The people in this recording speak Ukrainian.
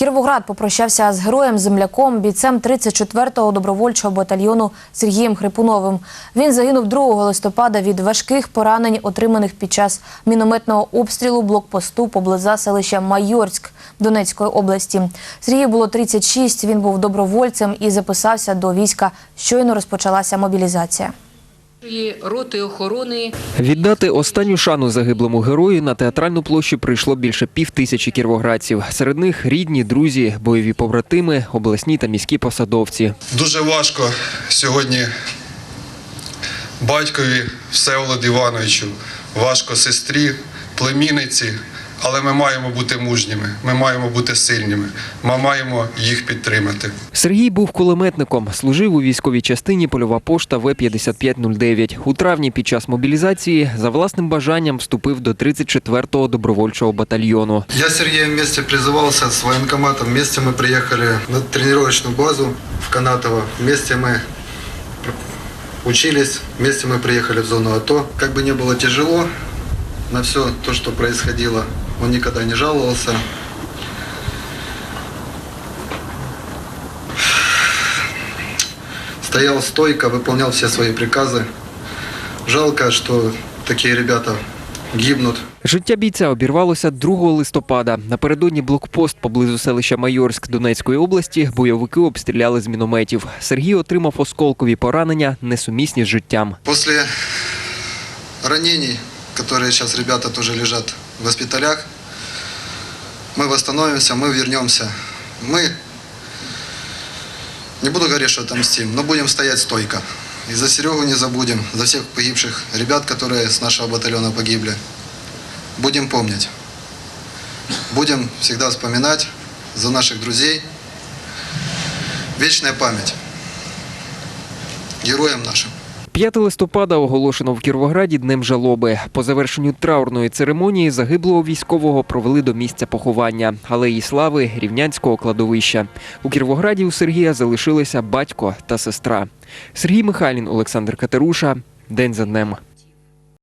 Кіровоград попрощався з героєм земляком, бійцем 34-го добровольчого батальйону Сергієм Хрипуновим. Він загинув 2 листопада від важких поранень, отриманих під час мінометного обстрілу блокпосту поблизу селища Майорськ Донецької області. Сергію було 36, Він був добровольцем і записався до війська. Щойно розпочалася мобілізація. Роти охорони Віддати останню шану загиблому герою на театральну площу прийшло більше пів тисячі кіровоградців. Серед них рідні, друзі, бойові побратими, обласні та міські посадовці. Дуже важко сьогодні батькові Всеволоду Івановичу, важко сестрі, племінниці, але ми маємо бути мужніми, ми маємо бути сильними, ми маємо їх підтримати. Сергій був кулеметником, служив у військовій частині польова пошта В-5509. У травні під час мобілізації за власним бажанням вступив до 34-го добровольчого батальйону. Я с Сергеем вместе призывался с военкоматом. Вместе мы приехали на тренировочную базу в Канатово. Вместе мы учились, вместе мы приехали в зону АТО. Как бы не было тяжело на все то, что происходило, он никогда не жаловался. Стоял стойко, выполнял все свои приказы. Жалко, что такие ребята гибнут. Життя бійця обірвалося 2 листопада. Напередодні блокпост поблизу селища Майорськ Донецької області бойовики обстріляли з мінометів. Сергій отримав осколкові поранення, несумісні з життям. После ранений, которые сейчас ребята тоже лежат в госпиталях, мы восстановимся, мы вернемся. Мы, не буду говорить, что отомстим, но будем стоять стойко. И за Серегу не забудем, за всех погибших ребят, которые с нашего батальона погибли. Будем помнить. Будем всегда вспоминать за наших друзей. Вечная память героям нашим. 5 листопада оголошено в Кіровограді днем жалоби. По завершенню траурної церемонії загиблого військового провели до місця поховання алеї слави рівнянського кладовища. У Кіровограді у Сергія залишилися батько та сестра. Сергій Михайлін, Олександр Катеруша. День за днем.